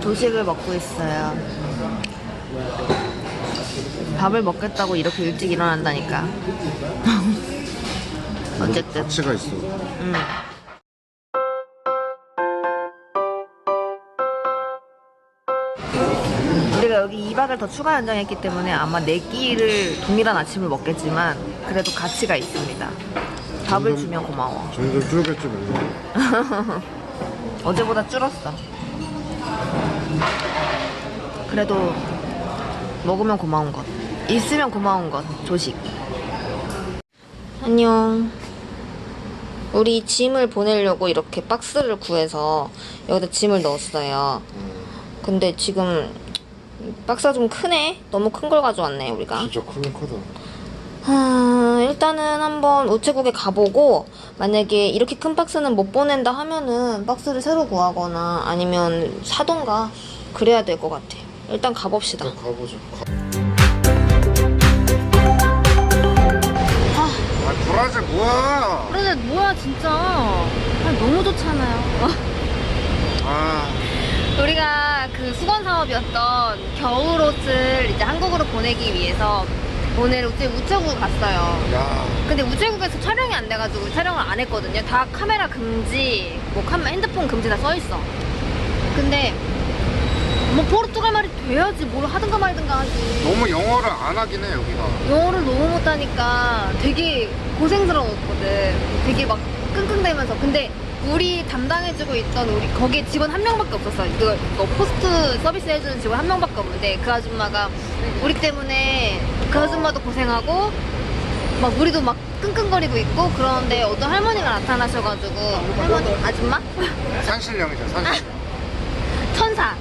조식을 먹고 있어요. 밥을 먹겠다고 이렇게 일찍 일어난다니까. 어쨌든. 가치가 있어. 음. 우리가 여기 2박을 더 추가 연장했기 때문에 아마 네 끼를 동일한 아침을 먹겠지만 그래도 가치가 있습니다. 밥을 주면 고마워. 점점 줄겠지 뭐. 어제보다 줄었어. 그래도 먹으면 고마운 것. 있으면 고마운 것. 조식. 안녕. 우리 짐을 보내려고 이렇게 박스를 구해서 여기다 짐을 넣었어요. 근데 지금 박스가 좀 크네. 너무 큰 걸 가져왔네 우리가. 진짜 크긴 크다. 아, 일단은 한번 우체국에 가보고 만약에 이렇게 큰 박스는 못 보낸다 하면은 박스를 새로 구하거나 아니면 사던가 그래야 될 것 같아. 일단 가봅시다. 일단 가보자. 가... 아, 아 브라질 뭐야? 그런데 뭐야 진짜 아, 너무 좋잖아요. 아 우리가 그 수건 사업이었던 겨울 옷을 이제 한국으로 보내기 위해서 오늘 우체 우체국 갔어요. 야. 근데 우체국에서 촬영이 안 돼가지고 촬영을 안 했거든요. 다 카메라 금지, 뭐 카메, 핸드폰 금지 다 써있어. 근데 뭐 포르투갈 말이 돼야지 뭘 하든가 말든가 하지. 너무 영어를 안 하긴 해 여기가. 영어를 너무 못하니까 되게 고생스러웠거든. 되게 막 끙끙대면서. 근데 우리 담당해주고 있던 우리 거기에 직원 한 명밖에 없었어. 그, 그 포스트 서비스 해주는 직원 한 명밖에 없는데 그 아줌마가 우리 때문에 그 아줌마도 고생하고 막 우리도 막 끙끙거리고 있고 그러는데 어떤 할머니가 나타나셔가지고 할머니 아줌마 산신령이죠 산신령. 천사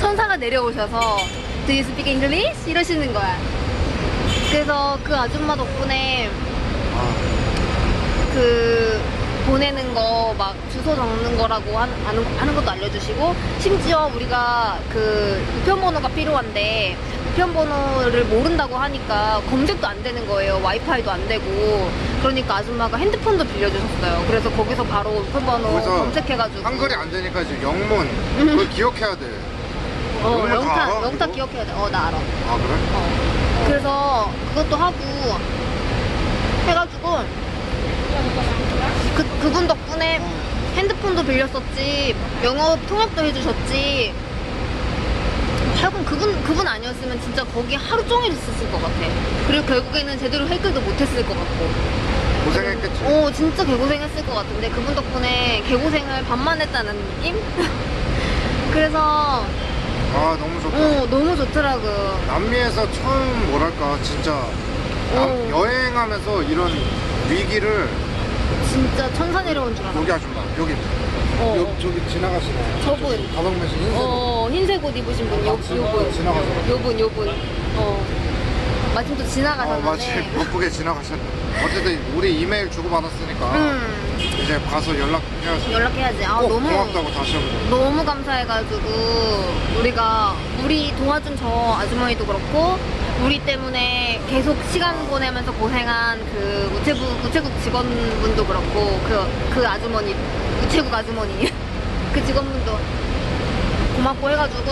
천사가 내려오셔서 Do you speak English? 이러시는 거야. 그래서 그 아줌마 덕분에 아, 그 보내는 거 막 주소 적는 거라고 하, 하는, 하는 것도 알려주시고 심지어 우리가 그 우편번호가 필요한데 우편번호를 모른다고 하니까 검색도 안 되는 거예요. 와이파이도 안 되고. 그러니까 아줌마가 핸드폰도 빌려주셨어요. 그래서 거기서 바로 우편번호 거기서 검색해가지고. 한글이 안 되니까 이제 영문 그걸 기억해야 돼. 어, 영문 다 알아, 영타 그거? 기억해야 돼어 나 알아. 아 그래? 어. 그래서 그것도 하고 해가지고 그, 그분 덕분에 핸드폰도 빌렸었지 영어 통역도 해주셨지 하여간 그분 그분 아니었으면 진짜 거기 하루 종일 있었을 것 같아 그리고 결국에는 제대로 해결도 못했을 것 같고 고생했겠지. 어 진짜 개고생했을 것 같은데 그분 덕분에 개고생을 반만 했다는 느낌? 그래서 아 너무 좋다. 어 너무 좋더라고 남미에서 처음 뭐랄까 진짜 남- 어. 여행하면서 이런 위기를 진짜 천사 내려온 줄 알아 여기 아줌마 여기 어. 여기 저기 지나가시네. 저분. 저기 가방 매신 흰색. 어 흰색 옷 입으신 분 요, 아, 지나- 요분 지나가서. 요분 요분 어 마침 또 어 지나가셨는데 마치 바쁘게 지나가셨네. 어쨌든 우리 이메일 주고 받았으니까 음 이제 가서 연락해야지. 연락해야지 아 꼭 너무 고맙다고 다시 한번. 너무 감사해가지고 우리가 우리 도와준 저 아주머니도 그렇고 우리 때문에 계속 시간 보내면서 고생한 그 우체국 우체국 직원분도 그렇고 그 그 아주머니 우체국 아주머니. 그 직원분도 고맙고 해가지고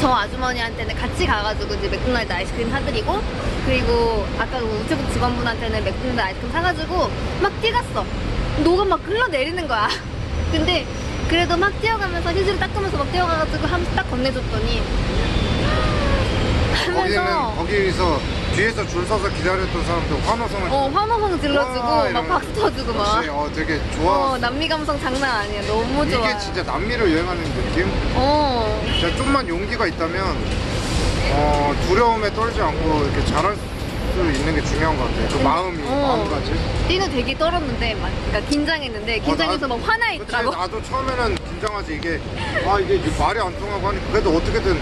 저 아주머니한테는 같이 가가지고 이제 맥도날드 아이스크림 사드리고 그리고 아까 그 우체국 직원분한테는 맥도날드 아이스크림 사가지고 막 뛰갔어. 녹음 막 흘러내리는 거야. 근데 그래도 막 뛰어가면서 휴지를 닦으면서 막 뛰어가가지고 한딱 건네줬더니 하면서 거기서 뒤에서 줄 서서 기다렸던 사람들 환호성을 어 환호성 질러주고 와, 막 이러면 박수 쳐주고 막 역시 어 되게 좋아. 어, 남미 감성 장난 아니야 너무 좋아 이게 진짜 남미를 여행하는 느낌? 어 진짜 좀만 용기가 있다면 어, 두려움에 떨지 않고 이렇게 잘할 수 있는 게 중요한 것 같아요. 그 마음이 어. 마음가짐. 뛰는 되게 떨었는데 막 그러니까 긴장했는데 긴장해서 어, 나- 막 화나 그치, 있더라고 나도 처음에는 긴장하지 이게 아 이게 말이 안 통하고 하니 그래도 어떻게든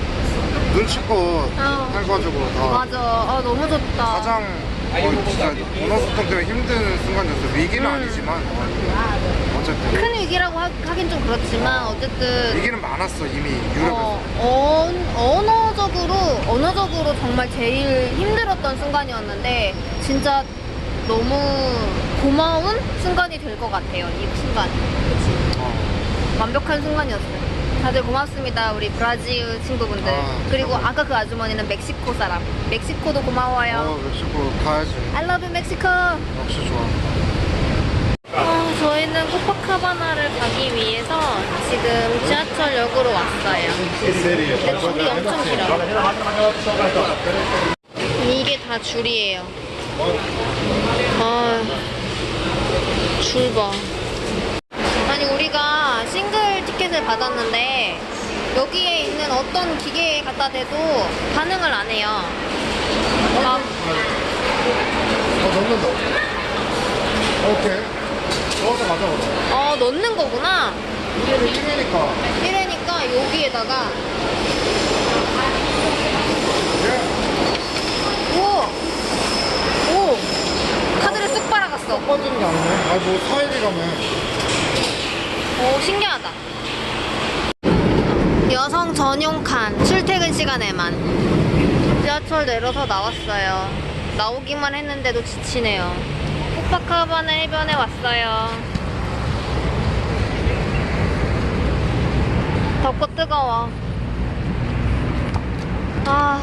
눈치껏 어. 해가지고 다 맞아 아 너무 좋다 가장 어, 진짜 언어 소통 때문에 힘든 순간이었어. 위기는 음. 아니지만 어쨌든 큰 위기라고 하, 하긴 좀 그렇지만 어쨌든 위기는 많았어 이미 유럽에서. 어, 언, 언어적으로 언어적으로 정말 제일 힘들었던 순간이었는데 진짜 너무 고마운 순간이 될 것 같아요 이 순간이 그치 어. 완벽한 순간이었어요. 다들 고맙습니다. 우리 브라질 친구분들. 아, 그리고 아까 그 아주머니는 멕시코 사람. 멕시코도 어, 고마워요. 멕시코 가야지. I love you, 멕시코. 역시 좋아. 어, 저희는 코파카바나를 가기 위해서 지금 지하철역으로 왔어요. 근데 줄이 엄청 길어요. 이게 다 줄이에요. 아, 줄 봐. 아니, 우리가 티켓을 받았는데, 여기에 있는 어떤 기계에 갖다 대도 반응을 안 해요. 막, 어, 넣는다. 오케이. 넣어서 그럼. 어, 넣는 거구나. 이게 찌개니까. 이래니까 여기에다가 예. 오! 오! 카드를 쓱 빨아갔어. 빠지는 게 아니네. 아, 뭐, 사이비 가면. 오, 신기하다. 여성 전용 칸, 출퇴근 시간에만. 지하철 내려서 나왔어요. 나오기만 했는데도 지치네요. 코파카바나 해변에 왔어요. 덥고 뜨거워. 아,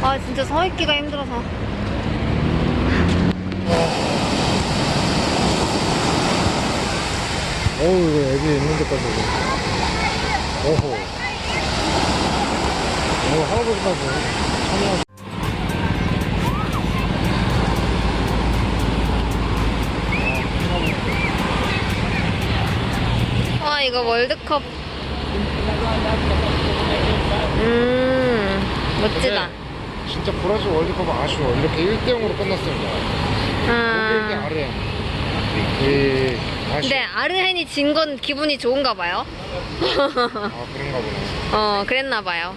아 진짜 서 있기가 힘들어서. 어우, 애기 있는 데까지. 오호. 오, 할아버지까지. 참여. 와 이거 월드컵 음 멋지다 진짜 브라질 월드컵은 아쉬워. 이렇게 1대0으로 끝났습니다. 대 아, 아르헨. 이, 아쉬워. 근데 아르헨이 진 건 기분이 좋은가 봐요 아, 그런가 보네. 어 그랬나 봐요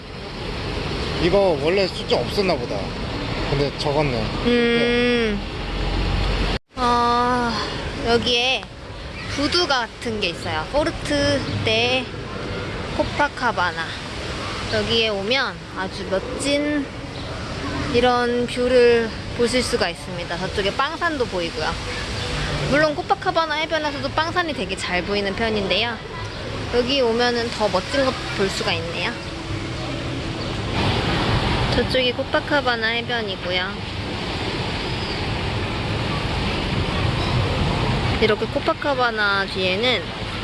이거 원래 숫자 없었나 보다. 근데 적었네. 음 아, 여기에 구두 같은 게 있어요 포르트 대 코파카바나 여기에 오면 아주 멋진 이런 뷰를 보실 수가 있습니다. 저쪽에 빵산도 보이고요. 물론 코파카바나 해변에서도 빵산이 되게 잘 보이는 편인데요. 여기 오면은 더 멋진 거볼 수가 있네요. 저쪽이 코파카바나 해변이고요. 이렇게 코파카바나 뒤에는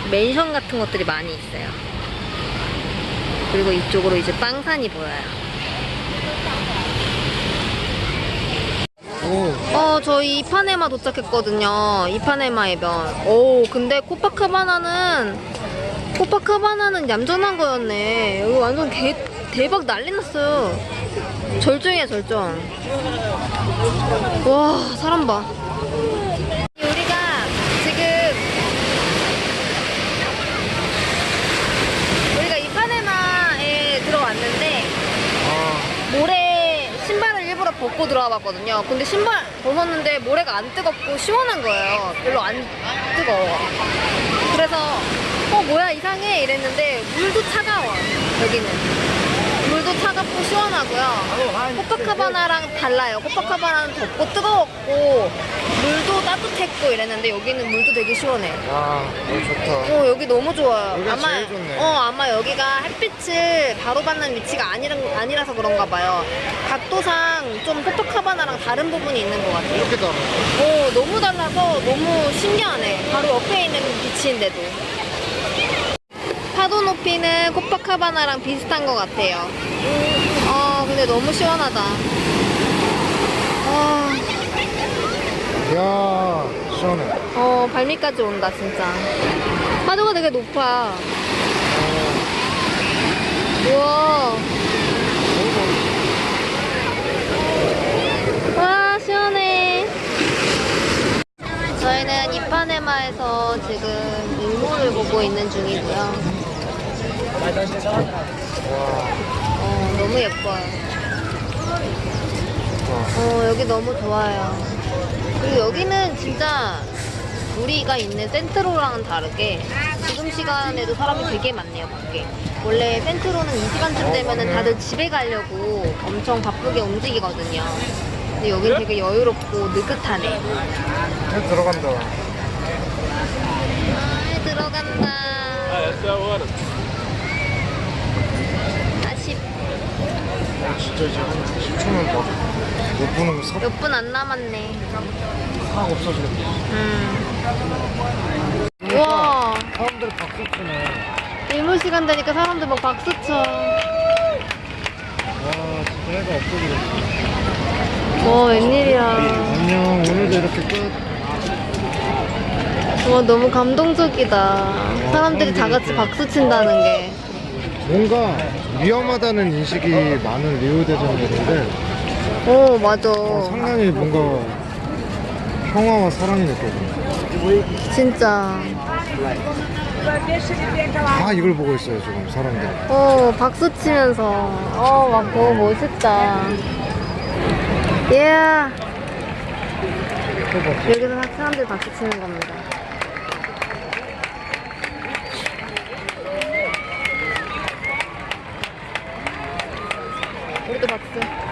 맨션 같은 것들이 많이 있어요. 그리고 이쪽으로 이제 빵산이 보여요. 오, 어, 저희 이파네마 도착했거든요. 이파네마 해변. 오, 근데 코파카바나는, 코파카바나는 얌전한 거였네. 여기 완전 개, 대박 난리 났어요. 절정이야, 절정. 와, 사람 봐. 우리가 지금, 우리가 이파네마에 들어왔는데, 아, 모래 신발을 일부러 벗고 들어와 봤거든요. 근데 신발 벗었는데 모래가 안 뜨겁고 시원한 거예요. 별로 안 뜨거워. 그래서 어 뭐야 이상해 이랬는데 물도 차가워 여기는. 물도 차갑고 시원하고요. 코파카바나랑 달라요. 코파카바나는 덥고 뜨거웠고 물도 따뜻했고 이랬는데 여기는 물도 되게 시원해. 와, 여기 좋다. 어 여기 너무 좋아요. 여기가 아마 제일 좋네. 어 아마 여기가 햇빛을 바로 받는 위치가 아니라, 아니라서 그런가 봐요. 각도상 좀 코파카바나랑 다른 부분이 있는 것 같아요. 이렇게 다르네. 어 너무 달라서 너무 신기하네. 바로 옆에 있는 비치인데도. 파도 높이는 코파카바나랑 비슷한 것 같아요. 아 근데 너무 시원하다. 아, 이야, 시원해. 어 발밑까지 온다 진짜. 파도가 되게 높아. 우와. 와, 시원해. 저희는 이파네마에서 지금 일몰을 보고 있는 중이고요. 어, 너무 예뻐요. 어, 여기 너무 좋아요. 그리고 여기는 진짜 우리가 있는 센트로랑은 다르게 지금 시간에도 사람이 되게 많네요, 밖에. 원래 센트로는 이 시간쯤 되면은 다들 집에 가려고 엄청 바쁘게 움직이거든요. 근데 여긴 되게 여유롭고 느긋하네. 해 들어간다. 아, 들어간다. 아쉽. 아, 진짜 이제 한 10초면 막못 보는 거 사, 몇 분 안 남았네. 싹 없어지겠다. 음. 우와. 사람들 박수 치네. 일몰 시간 되니까 사람들 막 박수 쳐. 와, 진짜 해가 없어지겠다. 와, 웬일이야. 안녕, 오늘도 이렇게 끝. 와, 너무 감동적이다. 사람들이 다 같이 박수 친다는 게. 뭔가 위험하다는 인식이 많은 리우데자네이루인데 오, 맞아. 어, 상당히 뭔가 평화와 사랑이 느껴져. 진짜. 다 이걸 보고 있어요, 지금 사람들. 어, 박수 치면서. 어, 막 너무 멋있다. 예. 또 봐. 여기서 사람들이 박수 치는 겁니다. 우리도 박수.